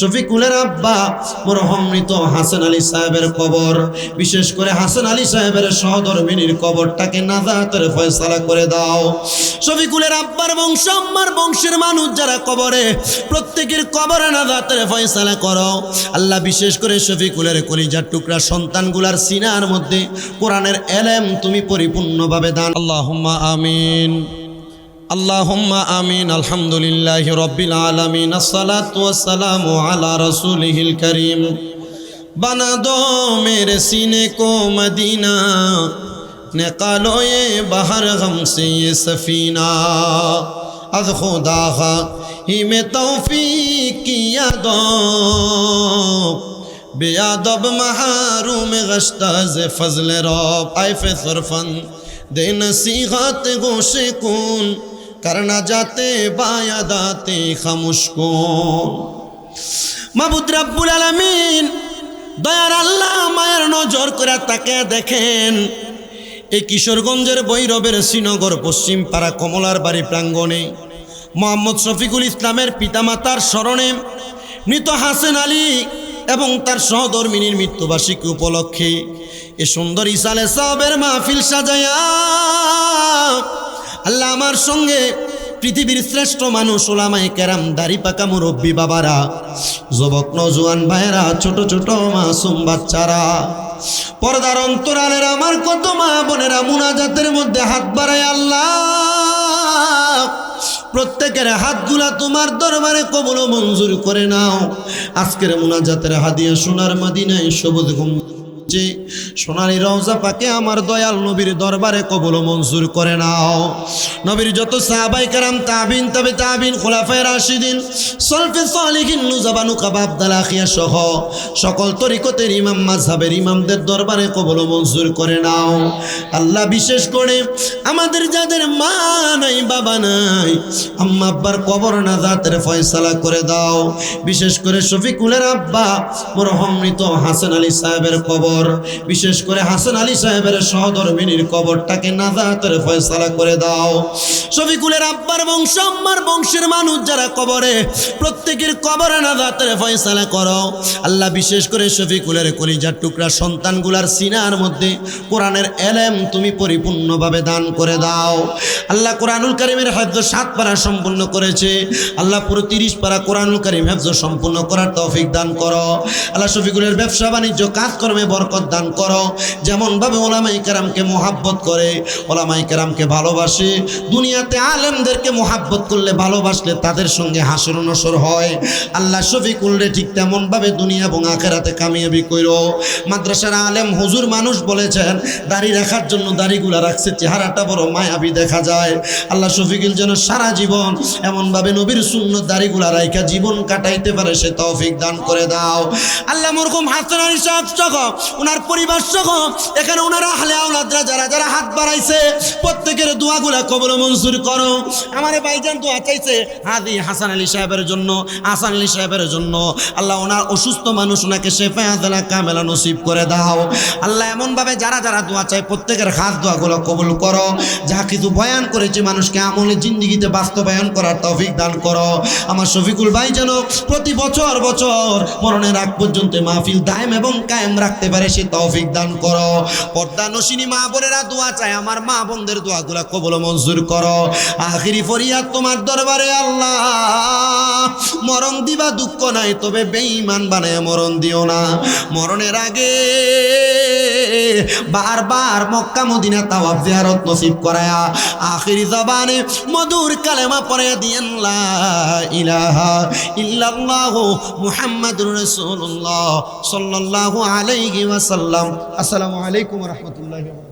শফিকুলের আব্বা, মরহমৃত হাসান আলী সাহেবের কবর। বিশেষ করে হাসান আলী সাহেবের সহধর্মিনীর কবরটাকে নাজাতের ফয়সালা করে দাও। শফিকুলের আব্বার বংশ, আম্মার বংশের মানুষ যারা কবরে, প্রত্যেকের কবরে নাজাতের ফয়সালা করো। আল্লাহ বিশেষ করে শফিকুলের কলিজার টুকরা সন্তানগুলার সিনার মধ্যে কোরআনের এলেম তুমি পরিপূর্ণভাবে দান আল্লাহুম্মা আমিন। আল্লাহম্মা আমিন, আলহামদুলিল্লাহ রব্বিল আলমিন আসসালাতাম আলা রসুলহিল করিম। বানা দো মেরে সিনে কো মদিনা, নিকালো এ বাহার গম সে সফিনা। از خدا ہی میں توفیق کیا دو بے ادب محروم কারণা যাতে বায়া দাতে खामोश কোন মাবুদ রাব্বুল আলামিন দয়ার আল্লাহ মায়ের নজর করে তাকে দেখেন। এই কিশোরগঞ্জের বৈরবের শ্রীনগর, পশ্চিম পাড়া কমলার বাড়ি প্রাঙ্গণে মোহাম্মদ শফিকুল ইসলামের পিতামাতার স্মরণে মৃত হাসেন আলী এবং তার সহধর্মিনীর মৃত্যুবার্ষিকী উপলক্ষে এ সুন্দর ইসালে সাহেবের মাহফিল সাজায়া আল্লাহ আমার সঙ্গে পৃথিবীর শ্রেষ্ঠ মানুষ, ওলামায় কেরাম, দাড়ি পাকা মুরব্বী বাবারা, যুবক নজুয়ান ভাইয়েরা, ছোট ছোট মাসুম বাচ্চারা, পর্দার অন্তরালের আমার কত মা বোনেরা, মুনাজাতের মধ্যে হাত বাড়ায় আল্লাহ, প্রত্যেকের হাতগুলা তোমার দরবারে কবল মঞ্জুর করে নাও। আজকের মুনাজাতের হাদিয়া সোনার মাদিনায় সবুজ ঘুম যে সোনালী রওজা পাকে আমার দয়াল নবীর দরবারে কবল মঞ্জুর করে নাও। নবীর যত সাহাবাই কারাম, তাবিন, তবে তাবিন, খোলাফায় রাশিদিন, সলফে সালিহিন, নুজাবানু, কাবাব, দালাখিয়া সহ সকল তরিকতের ইমাম মাঝহাবের ইমামদের দরবারে কবল মঞ্জুর করে নাও। আল্লাহ বিশেষ করে আমাদের যাদের মা নাই, বাবা নাই, আম্মা আব্বার কবর না জাতের ফয়সালা করে দাও। বিশেষ করে শফিকুলের আব্বা মরহমৃত হাসান আলী সাহেবের কবর। বিশেষ করে হাসান আলী সাহেবের সহধর্মিনীর কবরটাকে নাজাতের ফয়সালা করে দাও। শফিকুলের আব্বার বংশ, আম্মার বংশের মানুষ যারা কবরে, প্রত্যেকের কবরে নাজাতের ফয়সালা করো। আল্লাহ বিশেষ করে শফিকুলের কলিজার টুকরা সন্তানগুলার সিনার মধ্যে কোরআনের এলেম তুমি পরিপূর্ণভাবে দান করে দাও। আল্লাহ কোরআনুল করিমের হেফজ সাত পারা সম্পূর্ণ করেছে। আল্লাহ পুরো তিরিশ পারা কোরআনুল করিম হেফজ সম্পূর্ণ করার তৌফিক দান করো। আল্লাহ শফিকুলের ব্যবসা বাণিজ্য কাজকর্মে বরকত দান করো। যেমনভাবে ওলামাই কেরামকে মোহাব্বত করে ওলামাই কেরামকে ভালোবাসে। দুনিয়াতে আলেমদেরকে মোহাব্বত করলে ভালোবাসলে তাদের সঙ্গে হাসর নসর হয়। আল্লাহ শফিকুল রে ঠিক তেমনভাবে দুনিয়া এবং আখেরাতে কামিয়াবি কইরো। মাদ্রাসার আলেম হুজুর মানুষ বলেছেন, দাড়ি রাখার জন্য দাড়িগুলা রাখছে, চেহারাটা বড় মায়াবী দেখা যায়। আল্লাহ শফিকুল যেন সারা জীবন এমনভাবে নবীর শূন্য দাড়িগুলা রাইখা জীবন কাটাইতে পারে, সে তৌফিক দান করে দাও। আল্লাহ মরকুম হাসান ওনার পরিবার সহ এখানে ওনারা আহলে আওলাদরা যারা যারা হাত বাড়াইছে, প্রত্যেকের দোয়াগুলা কবল মঞ্জুর করো। আমার ভাইজান দোয়া চাইছে হাদি হাসান আলী সাহেবের জন্য, হাসান আলী সাহেবের জন্য। আল্লাহ ওনার অসুস্থ মানুষ ওনাকে শেফে আদালা কামেলা নসিব করে দাও। আল্লাহ এমনভাবে যারা যারা দোয়া চায়, প্রত্যেকের হাত দোয়াগুলো কবুল করো। যা কিছু বয়ান করেছে মানুষকে আমলে জিন্দিগিতে বাস্তবায়ন করার তৌফিক দান করো। আমার শফিকুল ভাই যেন প্রতি বছর বছর মরণের আগ পর্যন্ত মাহফিল দায়েম এবং কায়েম রাখতে পারে সে তৌফিক দান করো। পর্দা নসিনী মা বোনেরা দোয়া চায়, আমার মা বোনদের দোয়াগুলা কবল মঞ্জুর করো। আখিরি ফরিয়াদ তোমার দরবারে আল্লাহ। মরণ দিবা দুঃখ নাই, তবে বেঈমান বানায় মরণ দিও না। মরণের আগে বারবার মক্কা মদিনা তাওয়াফ জিয়ারত নসিব করায়া আখিরি জবানে মধুর কালেমা পড়ে দিয়েন, লা ইলাহা ইল্লাল্লাহু মুহাম্মাদুর রাসূলুল্লাহ সাল্লাল্লাহু আলাইহি ওয়াসাল্লাম। আসসালামু আলাইকুম ওয়া রাহমাতুল্লাহি